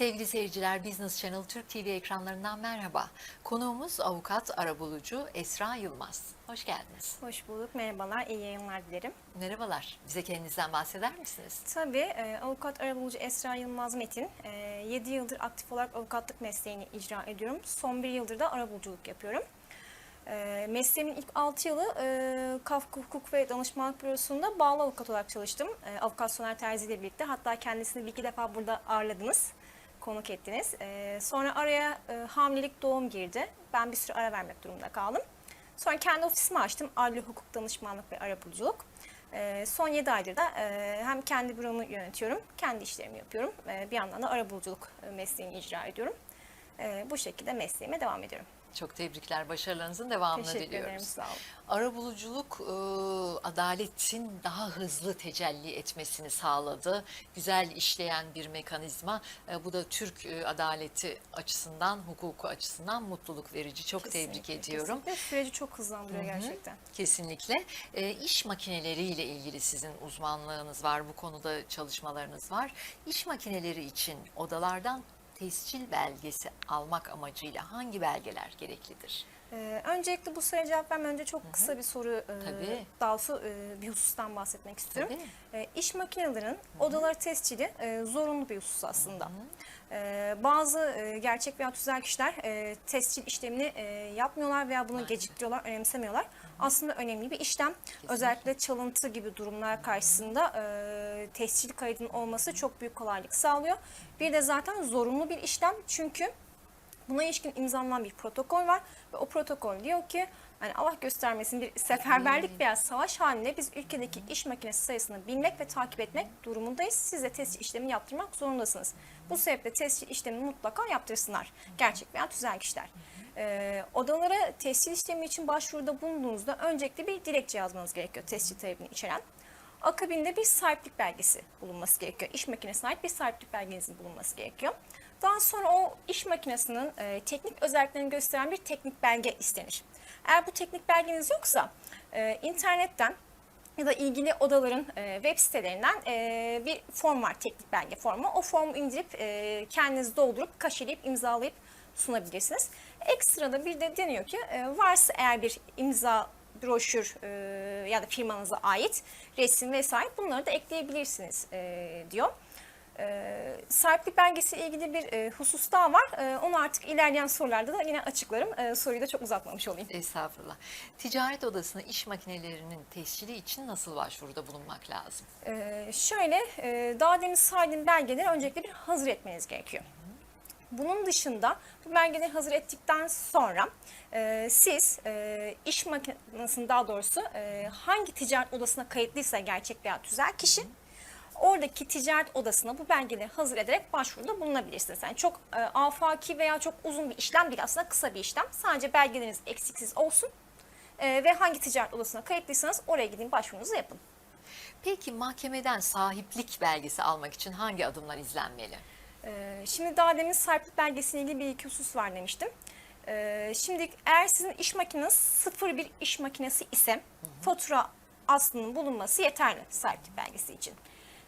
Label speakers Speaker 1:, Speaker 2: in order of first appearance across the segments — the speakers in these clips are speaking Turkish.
Speaker 1: Sevgili seyirciler, Business Channel Türk TV ekranlarından merhaba. Konuğumuz avukat arabulucu Esra Yılmaz. Hoş geldiniz.
Speaker 2: Hoş bulduk, merhabalar, iyi yayınlar dilerim.
Speaker 1: Merhabalar. Bize kendinizden bahseder misiniz?
Speaker 2: Tabii e, avukat arabulucu Esra Yılmaz Metin, e, 7 yıldır aktif olarak avukatlık mesleğini icra ediyorum. Son bir yıldır da arabuluculuk yapıyorum. E, mesleğimin ilk 6 yılı e, Kafka Hukuk ve Danışmanlık Bürosu'nda bağlı avukat olarak çalıştım. E, avukat Soner Terzi ile birlikte. Hatta kendisini bir iki defa burada ağırladınız, konuk ettiniz. E, sonra araya e, hamilelik doğum girdi. Ben bir süre ara vermek durumunda kaldım. Sonra kendi ofisimi açtım. Adli Hukuk Danışmanlık ve Arabuluculuk. Ee, son 7 aydır da e, hem kendi büromu yönetiyorum, kendi işlerimi yapıyorum. E, bir yandan da arabuluculuk e, mesleğini icra ediyorum. E, bu şekilde mesleğime devam ediyorum.
Speaker 1: Çok tebrikler. Başarılarınızın devamını
Speaker 2: Teşekkür
Speaker 1: diliyoruz.
Speaker 2: ederim, sağ olun.
Speaker 1: Arabuluculuk e, adaletin daha hızlı tecelli etmesini sağladı. Güzel işleyen bir mekanizma. E, bu da Türk e, adaleti açısından, hukuku açısından mutluluk verici. Çok tebrik
Speaker 2: Kesinlikle,
Speaker 1: ediyorum.
Speaker 2: kesinlikle. Süreci çok hızlandırıyor gerçekten.
Speaker 1: Kesinlikle. E, iş makineleriyle ilgili sizin uzmanlığınız var, bu konuda çalışmalarınız var. İş makineleri için odalardan tescil belgesi almak amacıyla hangi belgeler gereklidir?
Speaker 2: Ee, öncelikle bu soruya cevap vermeden önce çok kısa bir soru, e,
Speaker 1: Tabii.
Speaker 2: e, bir husustan bahsetmek istiyorum. E, iş makinelerinin odaları tescili e, zorunlu bir husus aslında. E, bazı e, gerçek veya tüzel kişiler e, tescil işlemini e, yapmıyorlar veya bunu geciktiriyorlar, önemsemiyorlar. Aslında önemli bir işlem. Özellikle çalıntı gibi durumlar karşısında e, tescil kaydının olması çok büyük kolaylık sağlıyor. Bir de zaten zorunlu bir işlem çünkü Buna ilişkin imzalanan bir protokol var ve o protokol diyor ki hani Allah göstermesin bir seferberlik veya savaş halinde biz ülkedeki iş makinesi sayısını bilmek ve takip etmek durumundayız. Siz de tescil işlemini yaptırmak zorundasınız. Bu sebeple tescil işlemini mutlaka yaptırsınlar. Gerçek veya tüzel kişiler. Ee, odalara tescil işlemi için başvuruda bulunduğunuzda öncelikle bir dilekçe yazmanız gerekiyor tescil talebini içeren. Akabinde bir sahiplik belgesi bulunması gerekiyor. İş makinesine ait bir sahiplik belgenizin bulunması gerekiyor. Daha sonra o iş makinesinin e, teknik özelliklerini gösteren bir teknik belge istenir. Eğer bu teknik belgeniz yoksa e, internetten ya da ilgili odaların e, web sitelerinden e, bir form var, teknik belge formu. O formu indirip e, kendiniz doldurup, kaşeleyip, imzalayıp sunabilirsiniz. Ekstrada bir de deniyor ki e, varsa eğer bir imza broşür e, ya da firmanıza ait resim vesaire bunları da ekleyebilirsiniz e, diyor. E, sahiplik belgesiyle ilgili bir e, husus daha var. E, onu artık ilerleyen sorularda da yine açıklarım. E, soruyu da çok uzatmamış olayım.
Speaker 1: Estağfurullah. Ticaret odasına iş makinelerinin tescili için nasıl başvuruda bulunmak lazım?
Speaker 2: E, şöyle, e, daha demin saydığım belgeleri öncelikle bir hazır etmeniz gerekiyor. Bunun dışında bu belgeleri hazır ettikten sonra e, siz e, iş makinesinin daha doğrusu e, hangi ticaret odasına kayıtlıysa gerçek veya tüzel kişi oradaki ticaret odasına bu belgeleri hazır ederek başvuruda bulunabilirsiniz. Yani çok e, afaki veya çok uzun bir işlem değil aslında kısa bir işlem. Sadece belgeleriniz eksiksiz olsun e, ve hangi ticaret odasına kayıtlıysanız oraya gidin başvurunuzu yapın.
Speaker 1: Peki mahkemeden sahiplik belgesi almak için hangi adımlar izlenmeli?
Speaker 2: Ee, Şimdi daha demin sahiplik belgesiyle ilgili bir iki husus var demiştim. Ee, Şimdi eğer sizin iş makineniz sıfır bir iş makinesi ise fatura aslının bulunması yeterli sahiplik belgesi için.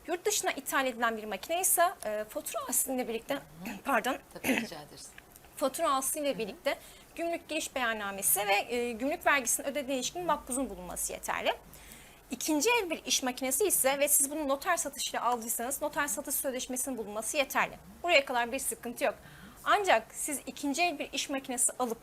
Speaker 2: Yurt dışına ithal edilen bir makine ise e, fatura aslıyla birlikte pardon
Speaker 1: Tabii rica ederiz.
Speaker 2: fatura aslıyla birlikte gümrük giriş beyannamesi ve e, gümrük vergisinin ödediğine ilişkin makbuzun bulunması yeterli. İkinci el bir iş makinesi ise ve siz bunu noter satışıyla aldıysanız noter satış sözleşmesinin bulunması yeterli. Buraya kadar bir sıkıntı yok. Ancak siz ikinci el bir iş makinesi alıp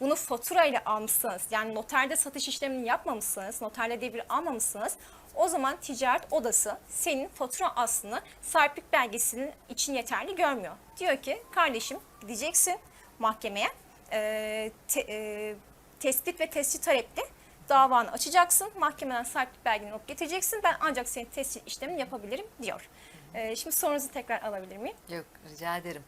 Speaker 2: bunu fatura ile almışsanız yani noterde satış işlemini yapmamışsınız, noterde devir almamışsınız o zaman ticaret odası senin fatura aslını sahiplik belgesinin için yeterli görmüyor. Diyor ki kardeşim gideceksin mahkemeye e, te- e, tespit ve tescil talepli davanı açacaksın. Mahkemeden sahiplik belgeni alıp getireceksin. Ben ancak senin tescil işlemini yapabilirim diyor. E, şimdi sorunuzu tekrar alabilir miyim?
Speaker 1: Yok rica ederim.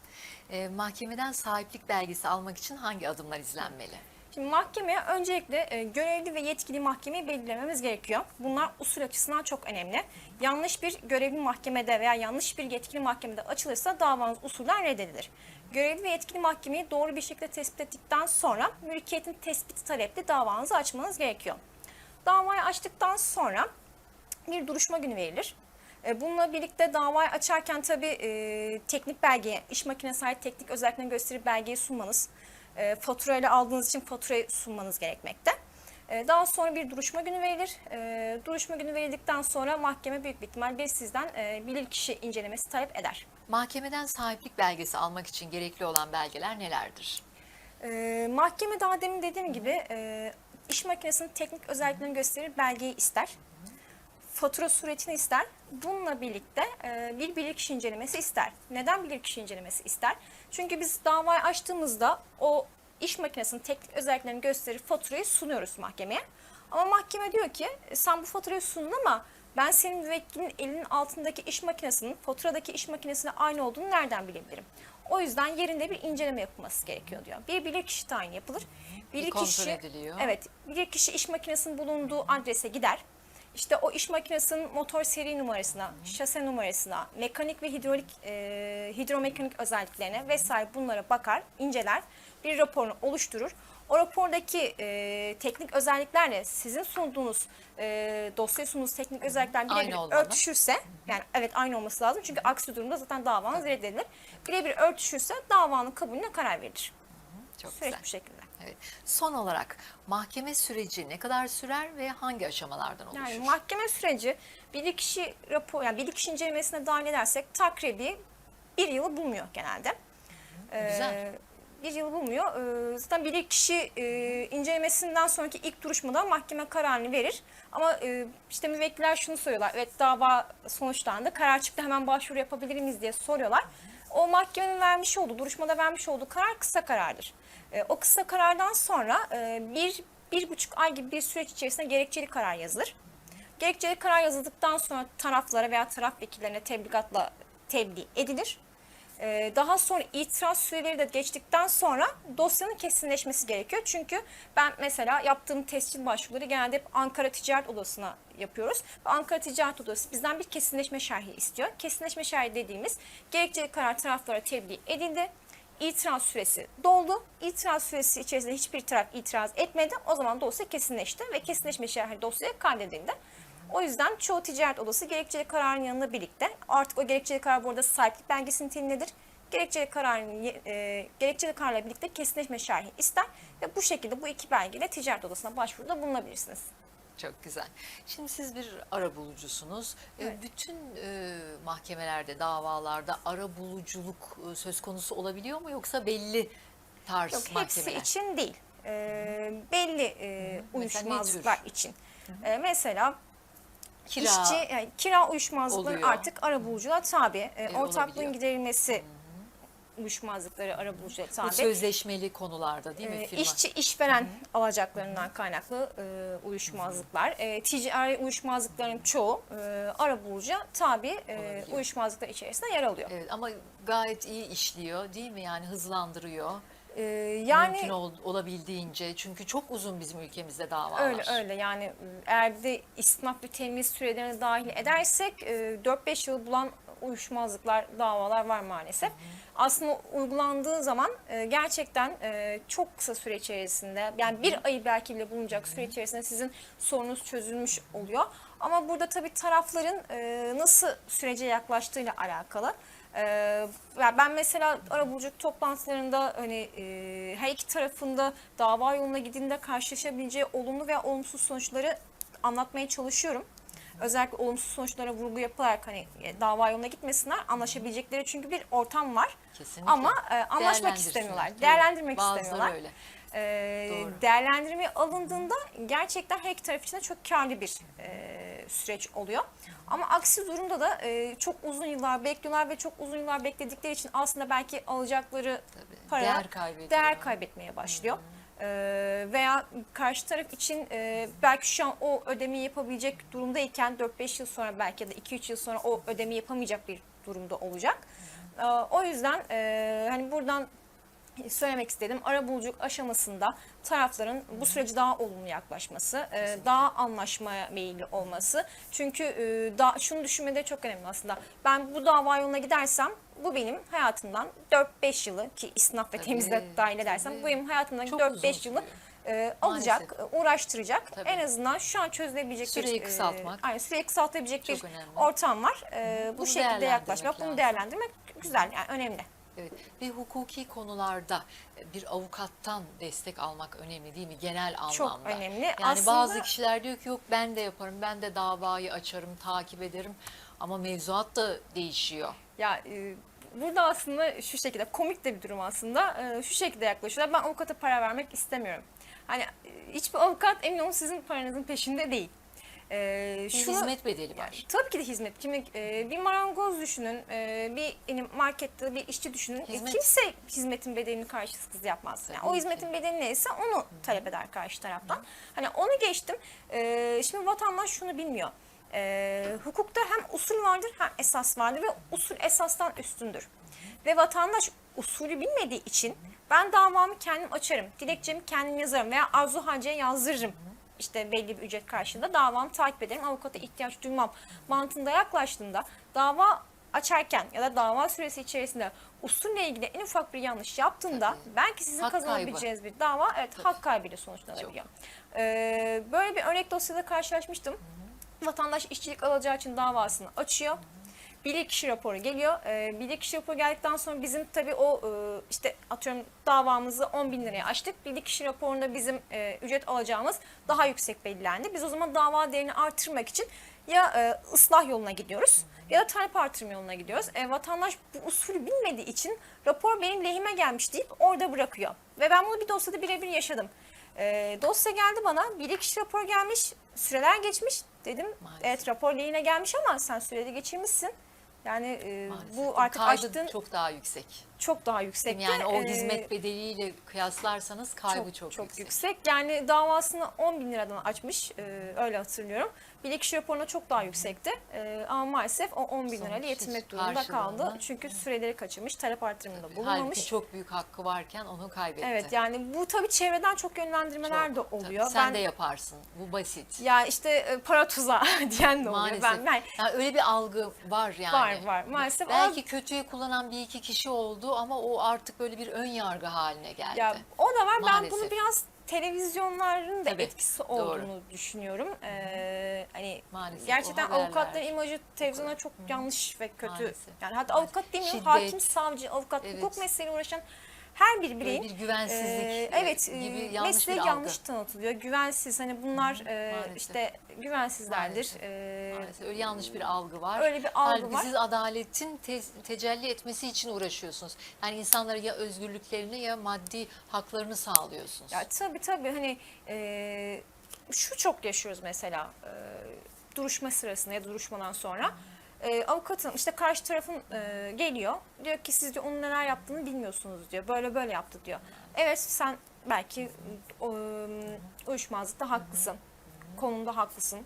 Speaker 1: Ee, mahkemeden sahiplik belgesi almak için hangi adımlar izlenmeli?
Speaker 2: Şimdi mahkemeye öncelikle e, görevli ve yetkili mahkemeyi belirlememiz gerekiyor. Bunlar usul açısından çok önemli. Yanlış bir görevli mahkemede veya yanlış bir yetkili mahkemede açılırsa davanız usulden reddedilir. Görevli ve yetkili mahkemeyi doğru bir şekilde tespit ettikten sonra mülkiyetin tespiti talepli davanızı açmanız gerekiyor. Davayı açtıktan sonra bir duruşma günü verilir. E, Bununla birlikte davayı açarken tabii e, teknik belge, iş makinesi ait teknik özelliklerini gösterip belgeyi sunmanız, e, faturayla aldığınız için faturayı sunmanız gerekmekte. E, Daha sonra bir duruşma günü verilir. E, Duruşma günü verildikten sonra mahkeme büyük bir ihtimal bir sizden e, bilirkişi incelemesi talep eder.
Speaker 1: Mahkemeden sahiplik belgesi almak için gerekli olan belgeler nelerdir?
Speaker 2: E, mahkeme daha demin dediğim gibi e, iş makinesinin teknik özelliklerini gösterir belgeyi ister. Fatura suretini ister. Bununla birlikte e, bir bilirkişi incelemesi ister. Neden bilirkişi incelemesi ister? Çünkü biz davayı açtığımızda o iş makinesinin teknik özelliklerini gösterir faturayı sunuyoruz mahkemeye. Ama mahkeme diyor ki "E, sen bu faturayı sundun ama ben senin müvekkilin elinin altındaki iş makinesinin faturadaki iş makinesine aynı olduğunu nereden bilebilirim? O yüzden yerinde bir inceleme yapılması gerekiyor diyor. Bir bilirkişi tayini yapılır.
Speaker 1: kontrol ediliyor.
Speaker 2: Evet, bilirkişi iş makinesinin bulunduğu adrese gider. İşte o iş makinesinin motor seri numarasına, şase numarasına, mekanik ve hidrolik, e, hidromekanik özelliklerine vesaire bunlara bakar, inceler, bir raporunu oluşturur. O rapordaki e, teknik özelliklerle sizin sunduğunuz, e, dosyaya sunduğunuz teknik özellikler birebir örtüşürse, yani evet aynı olması lazım çünkü aksi durumda zaten davanız reddedilir. Birebir örtüşürse davanın kabulüne karar verilir.
Speaker 1: Çok
Speaker 2: Süreç
Speaker 1: güzel.
Speaker 2: bu şekilde.
Speaker 1: Evet. Son olarak mahkeme süreci ne kadar sürer ve hangi aşamalardan oluşur?
Speaker 2: Yani mahkeme süreci bilirkişi rapor yani bilirkişi incelemesine dahil edersek takribi bir yılı bulmuyor genelde.
Speaker 1: Güzel.
Speaker 2: Ee, bir yıl bulmuyor. Ee, zaten bilirkişi e, incelemesinden sonraki ilk duruşmada mahkeme kararını verir. Ama e, işte müvekkiller şunu soruyorlar. Evet dava sonuçlandı. Karar çıktı hemen başvuru yapabilir miyiz diye soruyorlar. O mahkemenin vermiş olduğu, duruşmada vermiş olduğu karar kısa karardır. E, o kısa karardan sonra e, bir, bir buçuk ay gibi bir süreç içerisinde gerekçeli karar yazılır. Gerekçeli karar yazıldıktan sonra taraflara veya taraf vekillerine tebligatla tebliğ edilir. Ee, Daha sonra itiraz süreleri de geçtikten sonra dosyanın kesinleşmesi gerekiyor. Çünkü ben mesela yaptığım tescil başvuruları genelde hep Ankara Ticaret Odası'na yapıyoruz. Ankara Ticaret Odası bizden bir kesinleşme şerhi istiyor. Kesinleşme şerhi dediğimiz gerekçeli karar taraflara tebliğ edildi. İtiraz süresi doldu. İtiraz süresi içerisinde hiçbir taraf itiraz etmedi. O zaman dosya kesinleşti ve kesinleşme şerhi dosyaya kaydedildi. O yüzden çoğu ticaret odası gerekçeli kararın yanına birlikte artık o gerekçeli karar burada sahiplik belgesi niteliğindedir. Gerekçeli kararın e, gerekçeli kararla birlikte kesinleşme şerhi ister ve bu şekilde bu iki belgeyle ticaret odasına başvuruda bulunabilirsiniz.
Speaker 1: Çok güzel. Şimdi siz bir ara bulucusunuz. Ee,
Speaker 2: Evet.
Speaker 1: Bütün e, mahkemelerde, davalarda ara buluculuk e, söz konusu olabiliyor mu yoksa belli tarz
Speaker 2: Yok hepsi
Speaker 1: mahkemeler?
Speaker 2: için değil. E, belli e, uyuşmazlıklar için. E, mesela
Speaker 1: Kira
Speaker 2: işçi yani kira uyuşmazlıkları
Speaker 1: oluyor.
Speaker 2: artık ara buluculuğa tabi. E,
Speaker 1: E,
Speaker 2: ortaklığın
Speaker 1: olabiliyor.
Speaker 2: giderilmesi uyuşmazlıkları ara buluculuğa
Speaker 1: bu
Speaker 2: tabi.
Speaker 1: sözleşmeli konularda değil mi firma?
Speaker 2: işçi işveren alacaklarından kaynaklı e, uyuşmazlıklar. E, ticari uyuşmazlıkların çoğu e, ara buluca tabi e, uyuşmazlıklar içerisinde yer alıyor.
Speaker 1: Evet ama gayet iyi işliyor değil mi? Yani hızlandırıyor.
Speaker 2: E, yani
Speaker 1: Mümkün ol- olabildiğince. Çünkü çok uzun bizim ülkemizde davalar.
Speaker 2: öyle öyle yani eğer bir de istinaf ve temiz sürelerine dahil edersek e, 4-5 yıl bulan uyuşmazlıklar, davalar var maalesef. Aslında uygulandığı zaman e, gerçekten e, çok kısa süre içerisinde yani bir ayı belki bile bulunacak süre içerisinde sizin sorunuz çözülmüş oluyor. Ama burada tabii tarafların e, nasıl sürece yaklaştığıyla alakalı. E, ya ben mesela arabuluculuk toplantılarında hani e, her iki tarafında dava yoluna gidince karşılaşabileceği olumlu veya olumsuz sonuçları anlatmaya çalışıyorum. Özellikle olumsuz sonuçlara vurgu yapılarak hani e, dava yoluna gitmesinler, anlaşabilecekleri çünkü bir ortam var.
Speaker 1: Kesinlikle.
Speaker 2: Ama e, anlaşmak istemiyorlar, değerlendirmek
Speaker 1: Bazıları
Speaker 2: istemiyorlar.
Speaker 1: öyle.
Speaker 2: E, değerlendirmeye alındığında gerçekten her iki taraf için de çok karlı bir e, süreç oluyor. Ama aksi durumda da e, çok uzun yıllar bekliyorlar ve çok uzun yıllar bekledikleri için aslında belki alacakları
Speaker 1: Tabii.
Speaker 2: para
Speaker 1: Değer kaybediyor.
Speaker 2: değer kaybetmeye başlıyor. Ee, veya karşı taraf için e, belki şu an o ödemeyi yapabilecek durumdayken 4-5 yıl sonra belki ya da 2-3 yıl sonra o ödemeyi yapamayacak bir durumda olacak. Ee, o yüzden e, hani buradan söylemek istedim. Arabuluculuk aşamasında tarafların bu süreci daha olumlu yaklaşması, e, daha anlaşmaya meyilli olması. Çünkü e, da, şunu düşünmeleri çok önemli aslında. Ben bu dava yoluna gidersem bu benim hayatımdan 4-5 yılı ki istinaf ve temizle dahil edersem
Speaker 1: tabii.
Speaker 2: bu benim hayatımdan
Speaker 1: Çok uzun
Speaker 2: 4-5 yılı e, alacak, e, uğraştıracak.
Speaker 1: Tabii.
Speaker 2: En azından şu an çözülebilecek
Speaker 1: Süreyi
Speaker 2: bir, e,
Speaker 1: kısaltmak.
Speaker 2: aynen süreyi kısaltabilecek
Speaker 1: Çok
Speaker 2: bir
Speaker 1: önemli.
Speaker 2: ortam var. E, bu
Speaker 1: Bunu
Speaker 2: şekilde yaklaşmak, bunu değerlendirmek güzel yani önemli.
Speaker 1: Evet. Bir hukuki konularda e, bir avukattan destek almak önemli değil mi? Genel anlamda.
Speaker 2: Çok önemli.
Speaker 1: Yani
Speaker 2: Aslında-
Speaker 1: bazı kişiler diyor ki yok ben de yaparım, ben de davayı açarım, takip ederim. Ama mevzuat da değişiyor.
Speaker 2: Ya e, burada aslında şu şekilde komik de bir durum aslında. E, şu şekilde yaklaşıyorlar. Ben avukata para vermek istemiyorum. Hani e, hiçbir avukat emin olun sizin paranızın peşinde değil. E,
Speaker 1: Bir
Speaker 2: şunu-
Speaker 1: hizmet bedeli var.
Speaker 2: Tabii ki de hizmet. Şimdi e, bir marangoz düşünün, e, bir yani markette bir işçi düşünün. E,
Speaker 1: Hizmet.
Speaker 2: kimse hizmetin bedelini karşılıksız yapmaz. Yani
Speaker 1: Tabii
Speaker 2: o
Speaker 1: ki.
Speaker 2: hizmetin bedeli neyse onu talep eder karşı taraftan. Hani onu geçtim. E, şimdi vatandaş şunu bilmiyor. E, hukukta hem usul vardır hem esas vardır ve usul esastan üstündür. Ve vatandaş usulü bilmediği için ben davamı kendim açarım, dilekçemi kendim yazarım veya arzu hacıya yazdırırım işte belli bir ücret karşılığında davamı takip ederim. Avukata ihtiyaç duymam mantığında yaklaştığında dava açarken ya da dava süresi içerisinde usulle ilgili en ufak bir yanlış yaptığında
Speaker 1: Tabii.
Speaker 2: belki sizin
Speaker 1: Hak
Speaker 2: kazanabileceğiniz bir dava evet hak kaybıyla sonuçlanabiliyor. Ee, böyle bir örnek dosyada karşılaşmıştım. Vatandaş işçilik alacağı için davasını açıyor. Bilirkişi raporu geliyor. Ee, bilirkişi raporu geldikten sonra bizim tabii o e, işte atıyorum davamızı 10 bin liraya açtık. Bilirkişi raporunda bizim e, ücret alacağımız daha yüksek belirlendi. Biz o zaman dava değerini artırmak için ya e, ıslah yoluna gidiyoruz ya da talep artırma yoluna gidiyoruz. E, vatandaş bu usulü bilmediği için rapor benim lehime gelmiş deyip orada bırakıyor. Ve ben bunu bir dosyada birebir yaşadım. E, dosya geldi bana, bilirkişi rapor gelmiş, süreler geçmiş. Dedim
Speaker 1: Maalesef.
Speaker 2: evet rapor lehine gelmiş ama sen sürede geçirmişsin. Yani e,
Speaker 1: Maalesef.
Speaker 2: bu artık
Speaker 1: Kaydı
Speaker 2: açtığın çok
Speaker 1: daha yüksek.
Speaker 2: Daha yüksek.
Speaker 1: Yani o hizmet bedeliyle kıyaslarsanız kaybı çok,
Speaker 2: çok
Speaker 1: yüksek.
Speaker 2: yüksek. Yani davasını 10 bin liradan açmış, e, öyle hatırlıyorum. Bilirkişi raporuna çok daha yüksekti. E, ama maalesef o 10 bin
Speaker 1: Sonuç
Speaker 2: lirayla yetinmek durumunda kaldı. Çünkü süreleri kaçırmış, talep artırımında
Speaker 1: Halbuki
Speaker 2: bulunmamış.
Speaker 1: çok büyük hakkı varken onu kaybetti.
Speaker 2: Evet yani bu tabii çevreden çok yönlendirmeler
Speaker 1: Çok.
Speaker 2: de
Speaker 1: Tabii,
Speaker 2: oluyor.
Speaker 1: sen
Speaker 2: ben
Speaker 1: de yaparsın. Bu basit.
Speaker 2: ya işte e, para tuzağı diyen de oluyor.
Speaker 1: Maalesef.
Speaker 2: Ben, ben
Speaker 1: Yani öyle bir algı var yani.
Speaker 2: var var maalesef ama
Speaker 1: Belki kötüye kullanan bir iki kişi oldu ama o artık böyle bir ön yargı haline geldi.
Speaker 2: Ya o da var. Ben
Speaker 1: Maalesef.
Speaker 2: bunu biraz televizyonların da
Speaker 1: Tabii,
Speaker 2: etkisi
Speaker 1: doğru.
Speaker 2: olduğunu düşünüyorum. Ee, hani
Speaker 1: Maalesef,
Speaker 2: gerçekten avukatların imajı televizyona çok yanlış ve kötü.
Speaker 1: Maalesef.
Speaker 2: Yani hatta avukat demiyorum,
Speaker 1: Şiddet.
Speaker 2: hakim, savcı, avukat,
Speaker 1: Evet.
Speaker 2: hukuk mesleğiyle uğraşan her bir
Speaker 1: Böyle
Speaker 2: bireyin
Speaker 1: bir güvensizlik e,
Speaker 2: evet
Speaker 1: gibi
Speaker 2: e,
Speaker 1: yanlış
Speaker 2: mesleği
Speaker 1: bir algı.
Speaker 2: yanlış tanıtılıyor. Güvensiz hani bunlar e,
Speaker 1: maalesef.
Speaker 2: işte güvensizlerdir.
Speaker 1: Maalesef. Maalesef öyle yanlış bir algı var.
Speaker 2: Öyle bir algı
Speaker 1: Halbuki
Speaker 2: var.
Speaker 1: siz adaletin te- tecelli etmesi için uğraşıyorsunuz. Yani insanlara ya özgürlüklerini ya maddi haklarını sağlıyorsunuz.
Speaker 2: Ya tabii tabii hani e, şu çok yaşıyoruz mesela e, duruşma sırasında ya da duruşmadan sonra. E, avukatın işte karşı tarafın e, geliyor diyor ki siz diyor onun neler yaptığını bilmiyorsunuz diyor. Böyle böyle yaptı diyor. Evet sen belki e, uyuşmazlıkta haklısın. Konumda haklısın.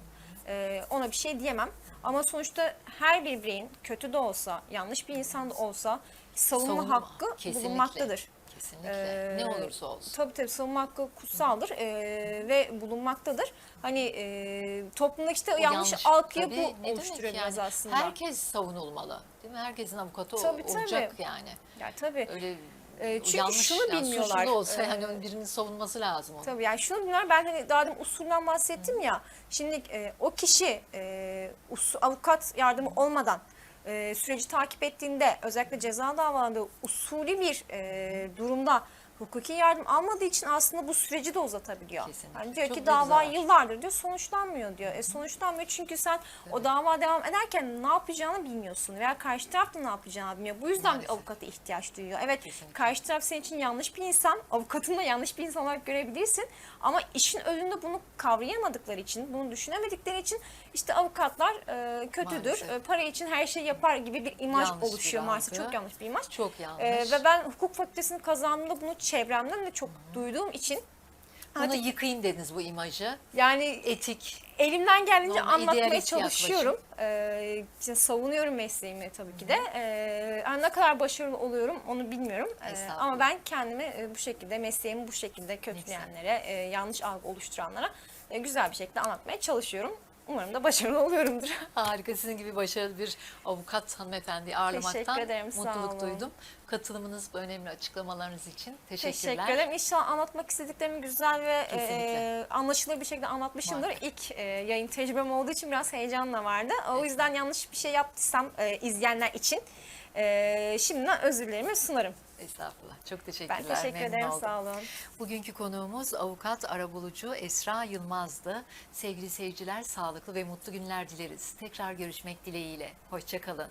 Speaker 2: E, ona bir şey diyemem. Ama sonuçta her bir bireyin kötü de olsa, yanlış bir insan da olsa savunma,
Speaker 1: Savunma,
Speaker 2: hakkı
Speaker 1: kesinlikle.
Speaker 2: bulunmaktadır.
Speaker 1: Kesinlikle.
Speaker 2: Ee,
Speaker 1: ne olursa olsun.
Speaker 2: Tabii tabii savunma hakkı kutsaldır ee, ve bulunmaktadır. Hani ee, toplumdaki işte
Speaker 1: O
Speaker 2: yanlış,
Speaker 1: Tabii,
Speaker 2: bu
Speaker 1: ne demek
Speaker 2: oluşturuyor
Speaker 1: yani?
Speaker 2: aslında.
Speaker 1: Herkes savunulmalı. Değil mi? Herkesin avukatı
Speaker 2: Tabii, tabii.
Speaker 1: olacak yani.
Speaker 2: Yani tabii.
Speaker 1: Öyle
Speaker 2: Ee, çünkü
Speaker 1: yanlış,
Speaker 2: şunu bilmiyorlar.
Speaker 1: Olsa
Speaker 2: Ee,
Speaker 1: yani birinin savunması lazım onu.
Speaker 2: Tabii yani şunu bilmiyorum ben hani daha demin usulden bahsettim ya. Şimdi e, o kişi e, usul, avukat yardımı olmadan e, süreci takip ettiğinde özellikle ceza davalarında usulü bir e, durumda hukuki yardım almadığı için aslında bu süreci de uzatabiliyor.
Speaker 1: Kesinlikle.
Speaker 2: Yani diyor
Speaker 1: Çok
Speaker 2: ki dava
Speaker 1: zarar.
Speaker 2: yıllardır diyor sonuçlanmıyor diyor. E sonuçlanmıyor çünkü sen o dava devam ederken ne yapacağını bilmiyorsun veya karşı taraf da ne yapacağını bilmiyor. Bu yüzden
Speaker 1: Maalesef.
Speaker 2: bir avukata ihtiyaç duyuyor. Evet
Speaker 1: Kesinlikle.
Speaker 2: karşı taraf senin için yanlış bir insan, avukatın da yanlış bir insan olarak görebilirsin. Ama işin özünde bunu kavrayamadıkları için, bunu düşünemedikleri için işte avukatlar e, kötüdür,
Speaker 1: Maalesef.
Speaker 2: e, para için her şeyi yapar gibi bir imaj
Speaker 1: Yanlış bir
Speaker 2: oluşuyor maalesef.
Speaker 1: algı.
Speaker 2: Çok yanlış bir imaj.
Speaker 1: Çok yanlış.
Speaker 2: E, ve ben hukuk fakültesini kazandığımda bunu çevremden de çok duyduğum için
Speaker 1: Bunu
Speaker 2: artık
Speaker 1: yıkayayım dediniz bu imajı.
Speaker 2: yani
Speaker 1: Etik.
Speaker 2: elimden geldiğince
Speaker 1: Normal,
Speaker 2: anlatmaya
Speaker 1: idealist
Speaker 2: çalışıyorum. Ee, işte savunuyorum mesleğimi tabii ki de. Ee, ne kadar başarılı oluyorum onu bilmiyorum. Ee,
Speaker 1: Estağfurullah.
Speaker 2: ama ben kendimi e, bu şekilde, mesleğimi bu şekilde kötüleyenlere, e, yanlış algı oluşturanlara e, güzel bir şekilde anlatmaya çalışıyorum. Umarım da başarılı oluyorumdur.
Speaker 1: Harika. Sizin gibi başarılı bir avukat hanımefendi ağırlamaktan
Speaker 2: ederim,
Speaker 1: mutluluk duydum. Katılımınız, bu önemli açıklamalarınız için teşekkürler.
Speaker 2: Teşekkür ederim. İnşallah anlatmak istediklerimi güzel ve
Speaker 1: Kesinlikle.
Speaker 2: e, anlaşılır bir şekilde anlatmışımdır.
Speaker 1: Muhakkak.
Speaker 2: İlk e, yayın tecrübem olduğu için biraz heyecanla vardı. O yüzden yanlış bir şey yaptıysam e, izleyenler için e, şimdiden özürlerimi sunarım.
Speaker 1: Estağfurullah. Çok teşekkürler.
Speaker 2: Ben teşekkür
Speaker 1: memnun
Speaker 2: ederim.
Speaker 1: oldum.
Speaker 2: Sağ olun.
Speaker 1: Bugünkü konuğumuz avukat arabulucu Esra Yılmaz'dı. Sevgili seyirciler sağlıklı ve mutlu günler dileriz. Tekrar görüşmek dileğiyle. Hoşçakalın.